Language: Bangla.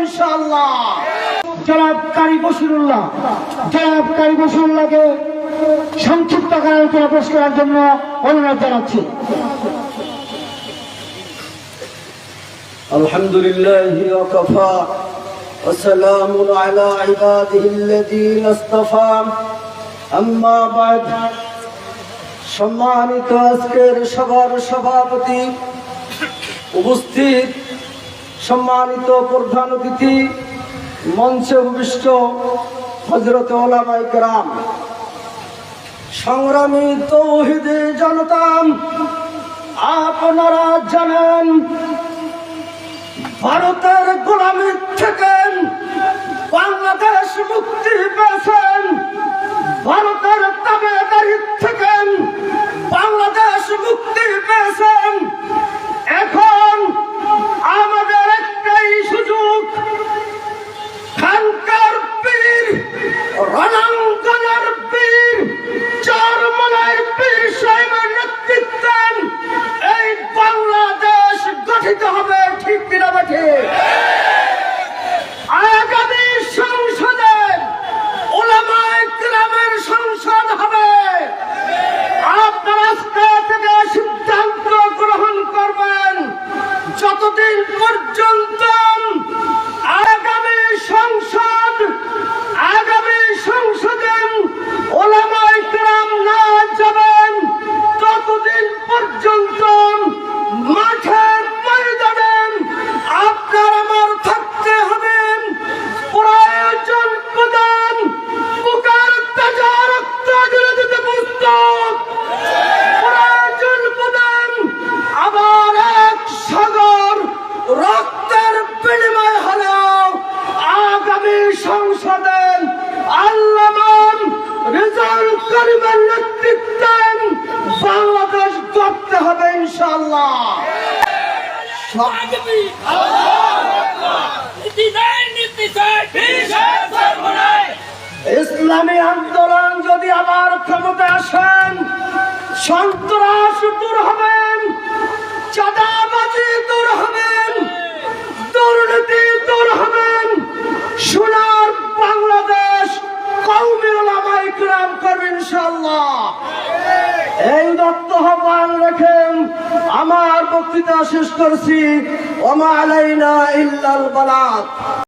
ইনশাআল্লাহ জনাব কারি বসিরুল্লাহ জনাব কারি বসিরুল্লাহকে সংক্ষিপ্ত আকারে করে পেশ করার জন্য অনুরোধ জানাচ্ছি الحمد لله وكفى وسلام على عباده الذين اصطفى أما بعد সম্মানিত আজকের সবার সভাপতি উপস্থিত সম্মানিত প্রধান অতিথি, মঞ্চে উপবিষ্ট হজরত ওলামাই কেরাম। সংগ্রামী তৌহিদে জনতাম, আপনারা জানেন, ভারতের গোলামি থেকে বাংলাদেশ মুক্তি পেয়েছেন। ভারতের গঠিত হবে ঠিক কিনা বেঠে আগামী সংসদে ওলামায় সংসদ হবে। আপনারা থেকে সিদ্ধান্ত গ্রহণ করবেন। যতদিন পর্যন্ত আল্লামান রেজাল করিমের নেতৃত্বে বাংলাদেশ হবে ইসলামী আন্দোলন যদি আবার ক্ষমতা আসেন, সন্ত্রাস দূর হবেন চাঁদাবাজি দূর হবেন দুর্নীতি দূর হবেন সোনার বাংলাদেশ কৌমি ওলামাই করবে ইনশাল্লাহ এই দত্ত আহ্বান রেখেন। আমার বক্তৃতা শেষ করছি। ওমা আলাইনা ইল্লাল বালাত